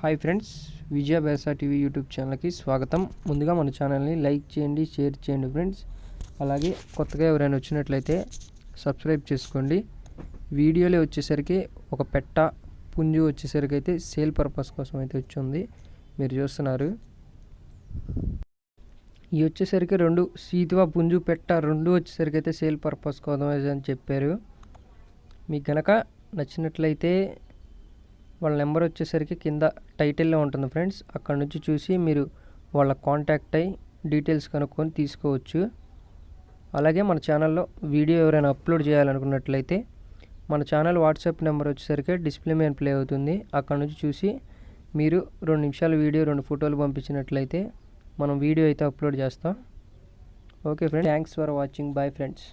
Hi friends Vijaya Besa TV YouTube ఛానల్కి స్వాగతం. ముందుగా మన ఛానల్ని లైక్ చేయండి షేర్ చేయండి ఫ్రెండ్స్. అలాగే కొత్తగా ఎవరైనా వచ్చినట్లయితే సబ్స్క్రైబ్ చేసుకోండి. వీడియోలో వచ్చేసరికి ఒక పెట్ట పుంజు వచ్చేసరికి అయితే సేల్ పర్పస్ కోసం అయితే వచ్చింది. మీరు చూస్తున్నారు. ఇవి వచ్చేసరికి రెండు సీతువా పుంజు పెట్ట రెండు వచ్చేసరికి అయితే సేల్ పర్పస్ కోసం అని చెప్పారు. మీకు కనుక నచ్చినట్లయితే వాళ్ళ నెంబర్ వచ్చేసరికి కింద టైటిల్లో ఉంటుంది ఫ్రెండ్స్. అక్కడ నుంచి చూసి మీరు వాళ్ళ కాంటాక్ట్ అయ్యి డీటెయిల్స్ కనుక్కొని తీసుకోవచ్చు. అలాగే మన ఛానల్లో వీడియో ఎవరైనా అప్లోడ్ చేయాలనుకున్నట్లయితే మన ఛానల్ వాట్సాప్ నెంబర్ వచ్చేసరికి డిస్ప్లే మీద ప్లే అవుతుంది. అక్కడ నుంచి చూసి మీరు రెండు నిమిషాల వీడియో రెండు ఫోటోలు పంపించినట్లయితే మనం వీడియో అయితే అప్లోడ్ చేస్తాం. Okay friends thanks for watching. Bye friends.